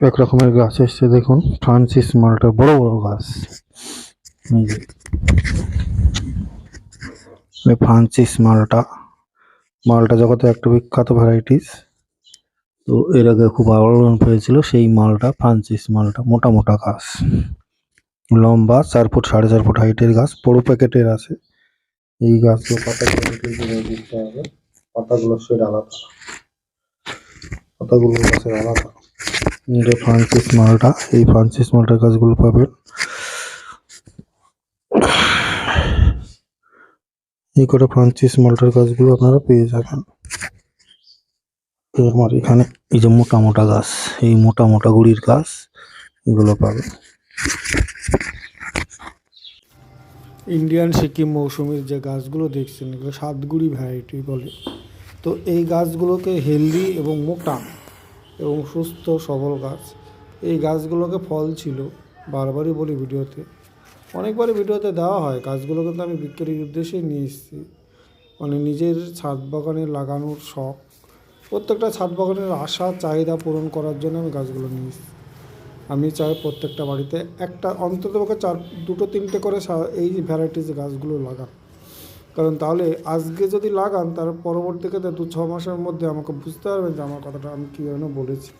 এক রকমের গাছ এসছে, দেখুন ফ্রান্সিস মালটা বড় বড় গাছ। ফ্রান্সিস মালটা মালটা জগতে একটা বিখ্যাত ভ্যারাইটিস তো এর আগে খুব আলোড়ন পেয়েছিল সেই মালটা ফ্রান্সিস মালটা মোটা মোটা গাছ। লম্বা, চার ফুট, সাড়ে চার ফুট হাইটের গাছ, বড় প্যাকেটের আছে। এই গাছগুলো পাতা দিতে হবে। পাতাগুলো সেটা আলাদা। পাতাগুলো গাছের আলাদা। এটা ফ্রান্সিস মালটা এই ফ্রান্সিস মালটার গাছগুলো পাবেন। এই করে ফ্রান্সিস মালটার গাছগুলো আপনারা পেয়ে যাবেন। আমার এখানে এই যে মোটা মোটা গাছ, এই মোটা মোটা গুড়ির গাছ, এগুলো পাবেন। ইন্ডিয়ান সিকিম মৌসুমীর যে গাছগুলো দেখছেন, এগুলো সাতগুড়ি ভ্যারাইটি বলে। তো এই গাছগুলোকে হেলদি এবং মোটা এবং সুস্থ, সবল গাছ। এই গাছগুলোকে ফল ছিল, বারবারই বলি ভিডিওতে। অনেকবারই ভিডিওতে দেওয়া হয় গাছগুলো কিন্তু আমি বিক্রির উদ্দেশ্যেই নিয়ে এসেছি। মানে নিজের ছাদ বাগানে লাগানোর শখ, প্রত্যেকটা ছাদ বাগানের আশা, চাহিদা পূরণ করার জন্য আমি গাছগুলো নিয়ে এসেছি। আমি চাই প্রত্যেকটা বাড়িতে একটা অন্তত চার, দুটো, তিনটে করে এই ভ্যারাইটিস গাছগুলো লাগান কারণ তাহলে আজকে যদি লাগান, তার পরবর্তীকালে দু ছ মাসের মধ্যে আমাকে বুঝতে পারবেন যে আমার কথাটা আমি কী জন্য বলেছি।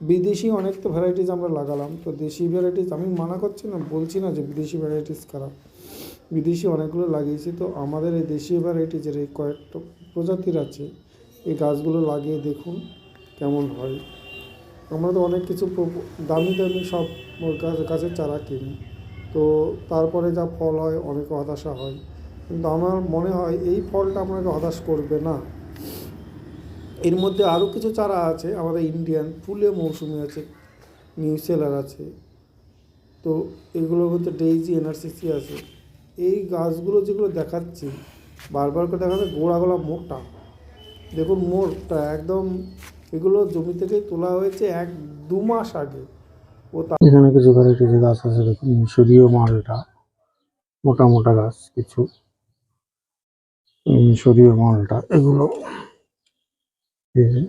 বিদেশি অনেক তো ভ্যারাইটিস আমরা লাগালাম, তো দেশি ভ্যারাইটিস আমি মানা করছি না, বলছি না যে বিদেশি ভ্যারাইটিস খারাপ। বিদেশি অনেকগুলো লাগিয়েছি, তো আমাদের এই দেশীয় ভ্যারাইটিজের এই কয়েকটা প্রজাতির আছে, এই গাছগুলো লাগিয়ে দেখুন কেমন হয়। আমরা তো অনেক কিছু দামি দামি সব গাছ- গাছের চারা কিনি, তো তারপরে যা ফল হয়, অনেক হতাশা হয়। কিন্তু আমার মনে হয় এই ফলটা আপনাকে হতাশ করবে না। এর মধ্যে আরও কিছু চারা আছে, আমাদের ইন্ডিয়ান ফুলে মৌসুমি আছে নিউ সেলার আছে। তো এগুলোর মধ্যে ডেইজি এনআরসিসি আছে। এই গাছগুলো যেগুলো দেখাচ্ছি, বারবার করে দেখা যায় গোড়াগুলো মোটা। দেখুন মোটা একদম, এগুলো জমি থেকেই তোলা হয়েছে এক দু মাস আগে। ও এখানে কিছু গাছ আছে, দেখুন মিশরীয় মালটা মোটা মোটা গাছ, কিছু। এই মিশরীয় মালটা, এগুলো। এই যে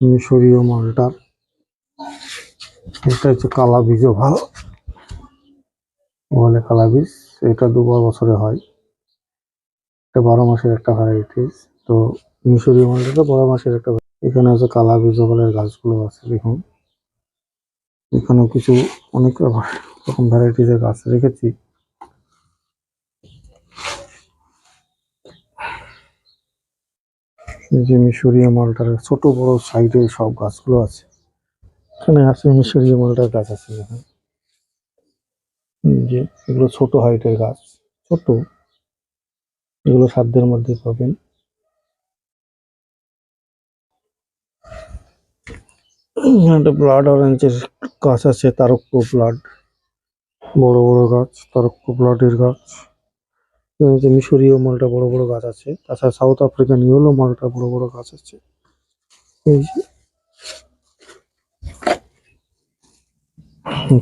মিশরীয় মালটা, এটা হচ্ছে কালা বীজও ভালো বলে কালা বীজ, এটা দু বছরে হয়। এটা বারো মাসের একটা ভ্যারাইটিস তো মিশরীয় মালটা বারো মাসের একটা এখানে আছে কালা বীজ বলের গাছগুলো আছে, দেখুন। এখানেও কিছু অনেক রকম ভ্যারাইটিসের গাছ রেখেছি। যে মিশরীয় মালটার ছোট বড় সাইডে সব গাছগুলো আছে। এখানে আছে মিশরীয় মালটার গাছ আছে এখানে। যে এগুলো ছোট হাইটের গাছ, ছোট। এগুলো সাধ্যের মধ্যে পাবেন। একটা ব্লাড অরেঞ্জের গাছ আছে তারক্য ব্লাড বড় বড় গাছ তারক্য ব্লাডের গাছ। মিশরীয় মালটা বড় বড় গাছ আছে। তাছাড়া সাউথ আফ্রিকান ইয়েলো মালটা বড় বড় গাছ আছে।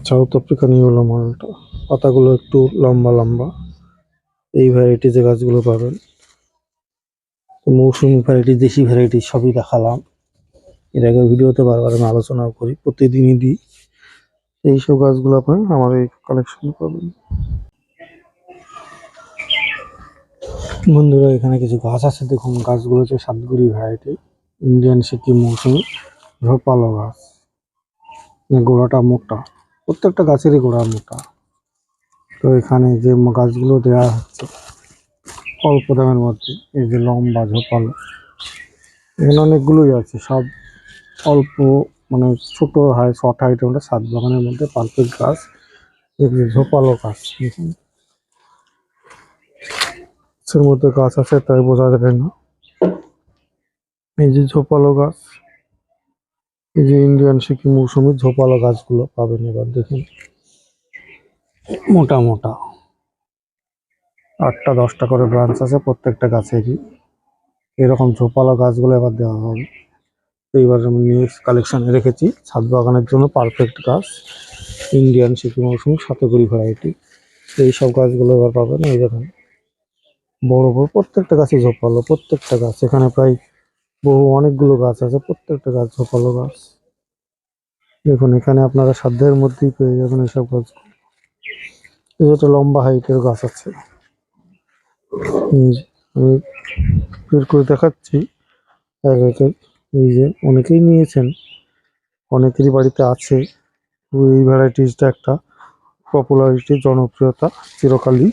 সাউথ আফ্রিকান ইয়েলো মালটা। পাতাগুলো একটু লম্বা লম্বা। এই ভ্যারাইটিজ গাছগুলো পাবেন। মৌসুমি ভ্যারাইটি দেশি ভ্যারাইটি সবই দেখালাম। এর আগে ভিডিওতে বারবার আমি আলোচনাও করি, প্রতিদিনই দিই। এইসব গাছগুলো আপনার আমার এই কালেকশন পাবেন। বন্ধুরা, এখানে কিছু গাছ আছে। দেখুন, গাছগুলো হচ্ছে সাতগুড়ি ভ্যারাইটি ইন্ডিয়ান সিকিম মৌসুমি ঝোপালো গাছ। এর গোড়াটা মোটা। প্রত্যেকটা গাছেরই গোড়া মোটা। তো এখানে যে গাছগুলো দেওয়া হচ্ছে, অল্প দামের মধ্যে, এই যে লম্বা ঝোপালো, এখানে অনেকগুলোই আছে। সব অল্প মানে ছোট, হাই, শর্ট হাইটের মধ্যে সাত বাগানের মধ্যে পারফেক্ট গাছ ঝোপালো গাছ। গাছের মধ্যে গাছ আছে, তাই বোঝা যায় না। এই যে ঝোপালো গাছ, এই যে ইন্ডিয়ান সিকিম মৌসুমি ঝোপালো গাছগুলো পাবেন এবার, দেখুন। মোটা মোটা। আটটা, দশটা করে ব্রাঞ্চ আছে প্রত্যেকটা গাছেরই। এরকম ঝোপালো গাছগুলো এবার দেওয়া হবে। তো এবার আমি নিয়ে কালেকশনে রেখেছি, ছাদ বাগানের জন্য পারফেক্ট গাছ। ইন্ডিয়ান সিকিম মৌসুমি সাতগুড়ি ভ্যারাইটি এই সব গাছগুলো এবার পাবেন, এই দেখেন। বড় বড়, প্রত্যেকটা গাছই ঝোপালো, প্রত্যেকটা গাছ। এখানে প্রায় বহু অনেকগুলো গাছ আছে, প্রত্যেকটা গাছ ঝোপালো গাছ। দেখুন, এখানে আপনারা সাধ্যের মধ্যেই পেয়ে যাবেন এসব গাছগুলো একটা লম্বা হাইটের গাছ আছে। আমি করে দেখাচ্ছি। এই যে অনেকেই নিয়েছেন, অনেকেরই বাড়িতে আছে। এই ভ্যারাইটিসটা একটা পপুলারিটি জনপ্রিয়তা চিরকালই।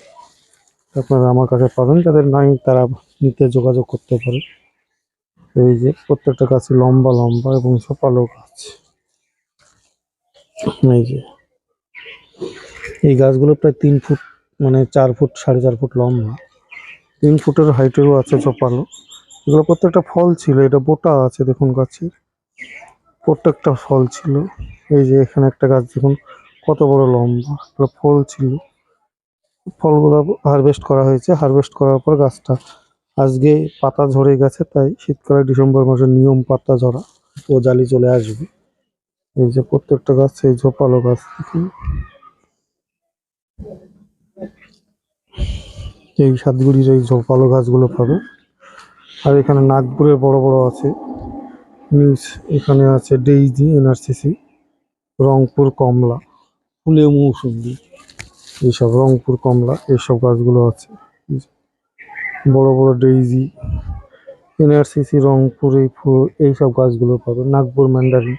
আপনারা আমার কাছে পাবেন, যাদের নাই তারা নিতে যোগাযোগ করতে পারে। এই যে প্রত্যেকটা গাছ লম্বা লম্বা এবং সপালো গাছ। এই যে। এই গাছগুলো প্রায় তিন ফুট মানে চার ফুট, সাড়ে চার ফুট লম্বা। তিন ফুটের হাইটেরও আছে চপালো এগুলো প্রত্যেকটা ফল ছিল, এটা বোটা আছে দেখুন গাছের প্রত্যেকটা ফল ছিল। এই যে এখানে একটা গাছ দেখুন, কত বড় লম্বা। এগুলো ফল ছিল। ফলগুলো হারভেস্ট করা হয়েছে। হারভেস্ট করার পর গাছটা আজকে পাতা ঝরে গেছে, তাই শীতকালে ডিসেম্বর মাসে নিয়ম পাতা ঝরা ও জালি চলে আসবে। এই যে প্রত্যেকটা গাছ, এই ঝোপালো গাছ এই সাতগুড়ির এই ঝোপালো গাছগুলো পাবে। আর এখানে নাগপুরের বড় বড় আছে। নিউজ এখানে আছে ডেইজি, এনআরসিসি, রংপুর, কমলা ফুলে মৌসুমি এইসব রংপুর কমলা, এইসব গাছগুলো আছে। বড় বড় ডেইজি, এনআরসিসি, রংপুর, এই ফুল, এইসব গাছগুলো পাবেন। নাগপুর ম্যান্ডারিন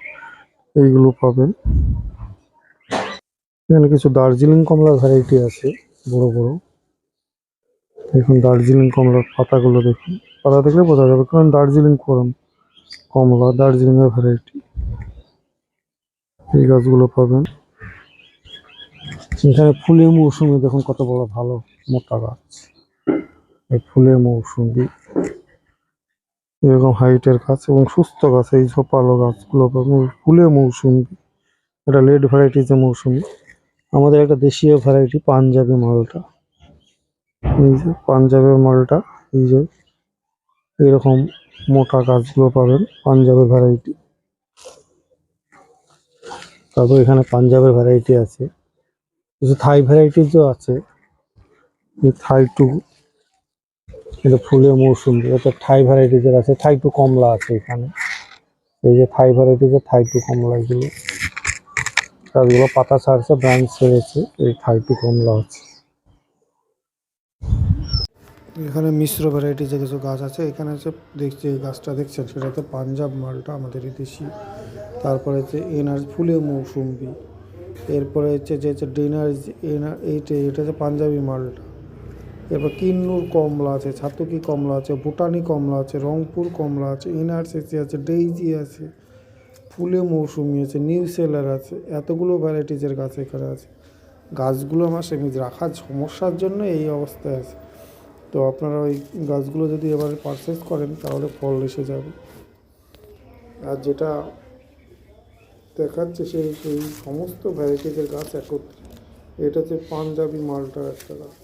এইগুলো পাবেন। এখানে কিছু দার্জিলিং কমলা ভ্যারাইটি আছে, বড় বড়। দেখুন দার্জিলিং কমলার পাতাগুলো দেখুন। পাতা দেখলে বোঝা যাবে, কারণ দার্জিলিং করম কমলা দার্জিলিংয়ের ভ্যারাইটি এই গাছগুলো পাবেন। এখানে ফুলের মৌসুমি দেখুন কত বড় ভালো মোটা গাছ। এই ফুলের মৌসুমি এরকম হাইটের গাছ এবং সুস্থ গাছ, এই ঝোপালো গাছগুলো ফুলের মৌসুমি, এটা লেড ভ্যারাইটিজের মৌসুমি। আমাদের একটা দেশীয় ভ্যারাইটি পাঞ্জাবি মালটা। এই যে পাঞ্জাবের মালটা, এই যে এরকম মোটা গাছগুলো পাবেন, পাঞ্জাবের ভ্যারাইটি তারপর এখানে পাঞ্জাবের ভ্যারাইটি আছে। কিছু থাই ভ্যারাইটিজও আছে থাই টু এটা ফুলের মৌসুম, এটা থাই ভ্যারাইটিজের আছে থাই টু কমলা আছে এখানে। এই যে থাই ভ্যারাইটিজের থাই টু কমলা এগুলো গাছগুলো পাতা ছাড়ছে ব্রাঞ্চ ছেড়েছে, এই থাই টু কমলা আছে এখানে মিশ্র ভ্যারাইটিসের কিছু গাছ আছে, এখানে হচ্ছে দেখছি, এই গাছটা দেখছেন, সেটা হচ্ছে পাঞ্জাব মালটা, আমাদের দেশি তারপরে হচ্ছে এনার ফুলে মৌসুম্বি এরপরে হচ্ছে যে হচ্ছে ডিনার এইটা এটা হচ্ছে পাঞ্জাবি মালটা। এরপর কিন্নুর কমলা আছে, ছাতুকি কমলা আছে, ভুটানি কমলা আছে, রংপুর কমলা আছে এনআরসিসি আছে ডেইজি আছে, ফুলে মৌসুমি আছে, নিউ সেলার আছে, এতগুলো ভ্যারাইটিসের গাছ এখানে আছে। গাছগুলো আমার সেমিজ রাখার সমস্যার জন্য এই অবস্থায় আছে। তো আপনারা ওই গাছগুলো যদি এবারে পারচেস করেন, তাহলে ফল এসে যাবে। আর যেটা দেখাচ্ছে সেই সেই সমস্ত ভ্যারাইটিসের গাছ একত্রে। এটা হচ্ছে পাঞ্জাবি মালটার একটা গাছ।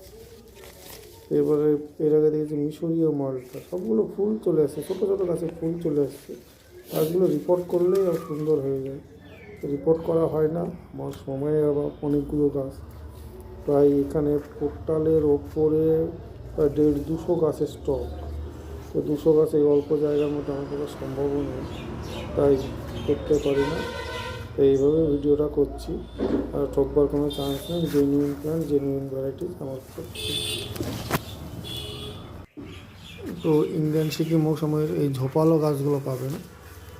এবারে এর আগে দেখেছি মিশরীয় মালটা। সবগুলো ফুল চলে আসছে, ছোটো ছোটো গাছে ফুল চলে আসছে। গাছগুলো রিপোর্ট করলেই আর সুন্দর হয়ে যায়। রিপোর্ট করা হয় না, আমার সময়ে আবার অনেকগুলো গাছ। প্রায় এখানে পোর্টালের ওপরে প্রায় দেড় দুশো গাছের স্টক তো দুশো গাছ এই অল্প জায়গার মধ্যে আমার করা সম্ভবও নেই। তাই করতে পারি না। তো এইভাবে ভিডিওটা করছি। আর ঠকবার কোনো চান্স নেই জেনুইন প্ল্যান্ট জেনুইন ভ্যারাইটিস আমার তো ইন্ডিয়ান সিকিম মৌসুমের এই ঝোপালো গাছগুলো পাবেন।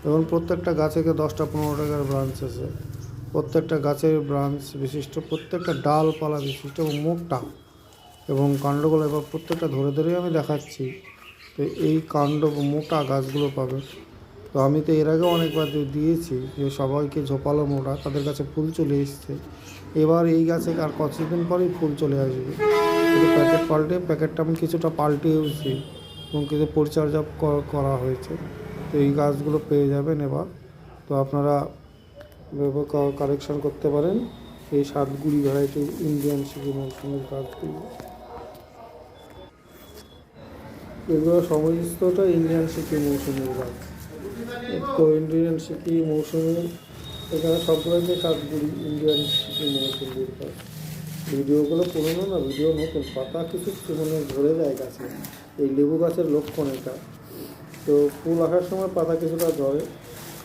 এবং প্রত্যেকটা গাছেকে দশটা পনেরো টাকার ব্রাঞ্চ আছে? প্রত্যেকটা গাছের ব্রাঞ্চ বিশিষ্ট, প্রত্যেকটা ডালপালা বিশিষ্ট এবং মোটা এবং কাণ্ডগুলো এবার প্রত্যেকটা ধরে ধরেই আমি দেখাচ্ছি। তো এই কাণ্ড মোটা গাছগুলো পাবে তো আমি তো এর আগে অনেকবার দিয়ে- দিয়েছি যে সবাইকে ঝোপালো মোটা তাদের কাছে ফুল চলে এসছে। এবার এই গাছে আর কতদিন পরেই ফুল চলে আসবে? শুধু প্যাকেট পাল্টে, প্যাকেটটা আমি কিছুটা পাল্টিয়েওছি এবং কিছু পরিচর্যা করা হয়েছে। তো এই গাছগুলো পেয়ে যাবেন এবার। তো আপনারা কালেকশন করতে পারেন। এই সাতগুড়ি ভ্যারাইটি ইন্ডিয়ান সিকি মৌসুমের গাছগুলো। এগুলো সমস্তটা ইন্ডিয়ান সিকি মৌসুমের গাছ। ইন্ডিয়ান সিকি মৌসুমি, এখানে সবগুলোকে সাতগুড়ি ইন্ডিয়ান সিকি মৌসুমের গাছ ভিডিওগুলো পুরোনো না, ভিডিও নতুন, পাতা কিছু মানে ধরে যায় গাছে। এই লেবু গাছের লক্ষণ এটা। তো ফুল আসার সময় পাতা কিছুটা ধরে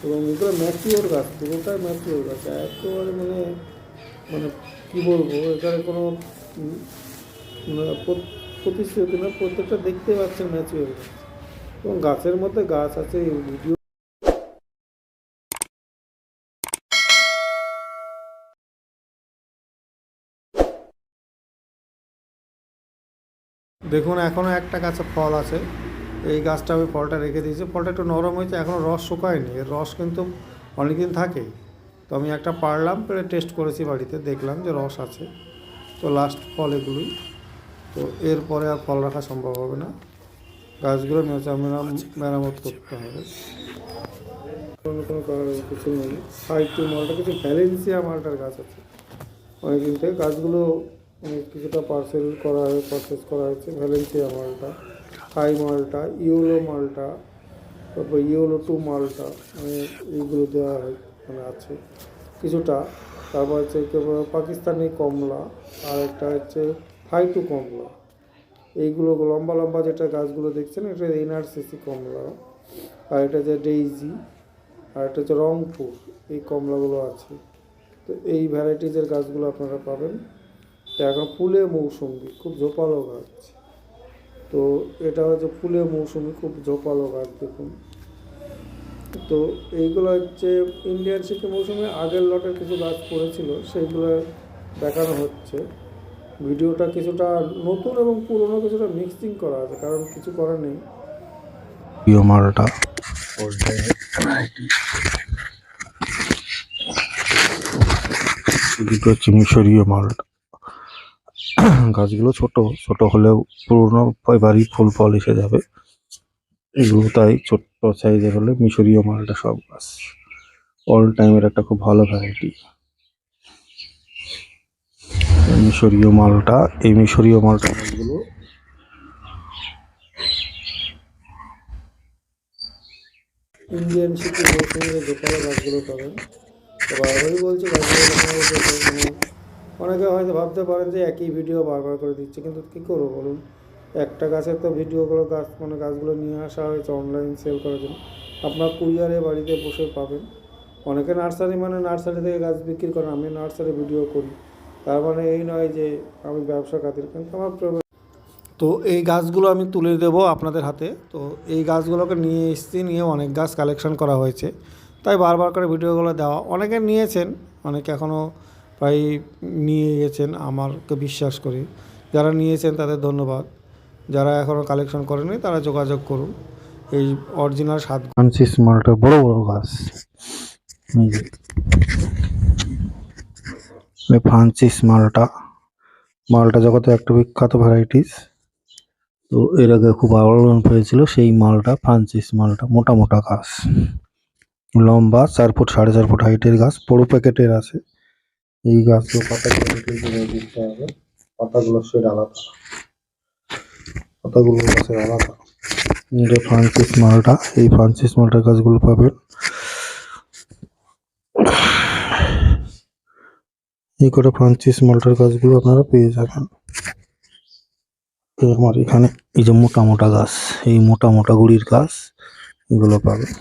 এবং এগুলো ম্যাচিওর গাছ, পুরোটাই ম্যাচিওর গাছ। একেবারে মানে মানে কী বলব, এখানে কোনো মানে প্রতিশ্রুতি না, প্রত্যেকটা দেখতে পাচ্ছেন ম্যাচিওর গাছ। এবং গাছের মধ্যে গাছ আছে ভিডিও দেখুন এখনও একটা গাছে ফল আছে। এই গাছটা আমি ফলটা রেখে দিয়েছি। ফলটা একটু নরম হয়েছে এখনও রস শুকায়নি। এর রস কিন্তু অনেকদিন থাকে তো আমি একটা পারলাম পেরে টেস্ট করেছি বাড়িতে, দেখলাম যে রস আছে। তো লাস্ট ফল এগুলোই। তো এরপরে আর ফল রাখা সম্ভব হবে না। গাছগুলো মেরাম মেরামত করতে হবে। কোনো কোনো কারণে কিছু নেই সাইটু মালটা কিছু ভ্যালেন্সিয়া মালটার গাছ আছে। অনেকদিন থেকে গাছগুলো কিছুটা পার্সেল করা হয়ে পারচেস করা হয়েছে ভ্যালেন্সিয়া মালটা থাই মালটা ইউলো মালটা তারপর ইউলো টু মালটা মানে এইগুলো দেওয়া হয় মানে আছে কিছুটা। তারপর হচ্ছে পাকিস্তানি কমলা, আর একটা হচ্ছে থাই টু কমলা। এইগুলো লম্বা লম্বা যেটা গাছগুলো দেখছেন, এটা এনআরসিসি কমলা, আর এটা যে ডেইজি আর এটা হচ্ছে রংপুর এই কমলাগুলো আছে। তো এই ভ্যারাইটিজের গাছগুলো আপনারা পাবেন। এখন ফুলে মৌসুমি, খুব ঝোপালো গাছ। তো এটা হচ্ছে ফুলে মৌসুমি, খুব ঝোপালো গাছ দেখুন। তো এইগুলো হচ্ছে ইন্ডিয়ান সিটি মৌসুমে, আগের লটের কিছু গাছ পড়েছিল, সেইগুলো দেখানো হচ্ছে। ভিডিওটা কিছুটা নতুন এবং পুরনো, কিছুটা মিক্সিং করা আছে, কারণ কিছু করার নেই। মালটা মিশরীয় মালটা। গাছগুলো ছোট ছোট হলেও পুরনো এবারই ফুল ফল এসে যাবে। এগুলো তাই ছোট্ট সাইজের হলে মিশরীয় মালটা সব গাছ। অল টাইমের একটা খুব ভালো ভ্যারাইটি মিশরীয় মালটা, এই মিশরীয় মালটা গাছগুলো। ইন্ডিয়ান দোকানে গাছগুলো পাবেন। তো গাছগুলো অনেকে হয়তো ভাবতে পারেন যে একই ভিডিও বারবার করে দিচ্ছে, কিন্তু কী করব বলুন? একটা গাছের তো ভিডিওগুলো গাছ মানে গাছগুলো নিয়ে আসা হয়েছে অনলাইন সেল করার জন্য। আপনার কুরিয়ারে বাড়িতে বসে পাবেন। অনেকে নার্সারি মানে নার্সারি থেকে গাছ বিক্রি করেন, আমি নার্সারি ভিডিও করি। তার মানে এই নয় যে আমি ব্যবসা খাতির, কিন্তু আমার তো এই গাছগুলো আমি তুলে দেব আপনাদের হাতে। তো এই গাছগুলোকে নিয়ে এসেছি, নিয়ে অনেক গাছ কালেকশন করা হয়েছে। তাই বারবার করে ভিডিওগুলো দেওয়া, অনেকে নিয়েছেন, অনেকে এখনও প্রায় নিয়ে গেছেন আমারকে বিশ্বাস করি। যারা নিয়েছেন তাদের ধন্যবাদ। যারা এখনও কালেকশন করেনি তারা যোগাযোগ করুন। এই অরিজিনাল সাত ফ্রান্সিস মালটা বড় বড় গাছ। ফ্রান্সিস মালটা মালটা জগতে একটা বিখ্যাত ভ্যারাইটিস তো এর আগে খুব আলোড়ন পেয়েছিল সেই মালটা ফ্রান্সিস মালটা মোটা মোটা গাছ। লম্বা চার ফুট, সাড়ে চার ফুট হাইটের গাছ। বড় প্যাকেটের আছে। এই গাছগুলো পাতা দিতে হবে। পাতাগুলো সেটা আলাদা। পাতাগুলো গাছের আলাদা। এটা ফ্রান্সিস মালটা এই ফ্রান্সিস মালটার গাছগুলো পাবেন। এই করে ফ্রান্সিস মালটার গাছগুলো আপনারা পেয়ে যাবেন। আমার এখানে এই যে মোটা মোটা গাছ, এই মোটা মোটা গুড়ির গাছ, এগুলো পাবেন।